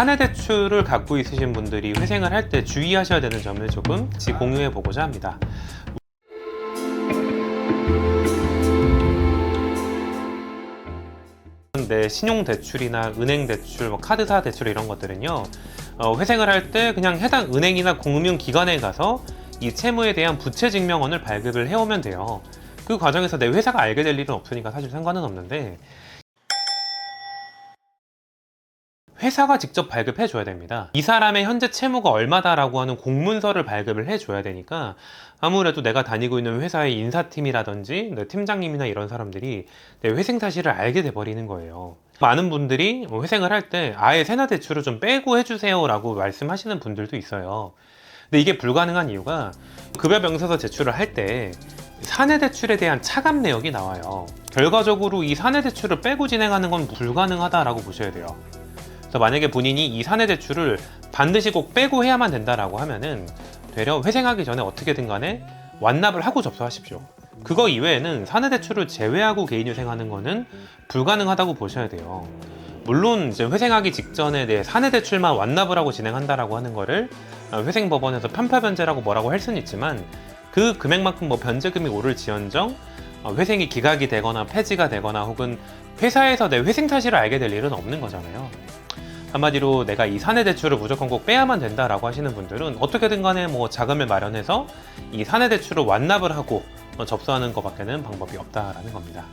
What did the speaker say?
사내 대출을 갖고 있으신 분들이 회생을 할 때 주의하셔야 되는 점을 조금 공유해 보고자 합니다. 네, 신용 대출이나 은행 대출, 뭐 카드사 대출 이런 것들은요. 어, 회생을 할 때 그냥 해당 은행이나 공유용 기관에 가서 이 채무에 대한 부채 증명원을 발급을 해오면 돼요. 그 과정에서 내 회사가 알게 될 일은 없으니까 사실 상관은 없는데 회사가 직접 발급해 줘야 됩니다. 이 사람의 현재 채무가 얼마다라고 하는 공문서를 발급을 해 줘야 되니까 아무래도 내가 다니고 있는 회사의 인사팀이라든지 내 팀장님이나 이런 사람들이 내 회생 사실을 알게 돼 버리는 거예요. 많은 분들이 회생을 할 때 아예 세나 대출을 좀 빼고 해주세요라고 말씀하시는 분들도 있어요. 근데 이게 불가능한 이유가 급여 명세서 제출을 할 때 사내 대출에 대한 차감 내역이 나와요. 결과적으로 이 사내 대출을 빼고 진행하는 건 불가능하다라고 보셔야 돼요. 그래서 만약에 본인이 이 사내 대출을 반드시 꼭 빼고 해야만 된다라고 하면은 되려 회생하기 전에 어떻게든 간에 완납을 하고 접수하십시오. 그거 이외에는 사내 대출을 제외하고 개인휴생하는 거는 불가능하다고 보셔야 돼요. 물론 이제 회생하기 직전에 내 사내 대출만 완납을 하고 진행한다라고 하는 거를 어, 회생 법원에서 편파 변제라고 뭐라고 할 수는 있지만 그 금액만큼 뭐 변제금이 오를지언정 어, 회생이 기각이 되거나 폐지가 되거나 혹은 회사에서 내 회생 사실을 알게 될 일은 없는 거잖아요. 한마디로 내가 이 사내 대출을 무조건 꼭 빼야만 된다라고 하시는 분들은 어떻게든 간에 뭐 자금을 마련해서 이 사내 대출을 완납을 하고 어, 접수하는 것밖에는 방법이 없다라는 겁니다.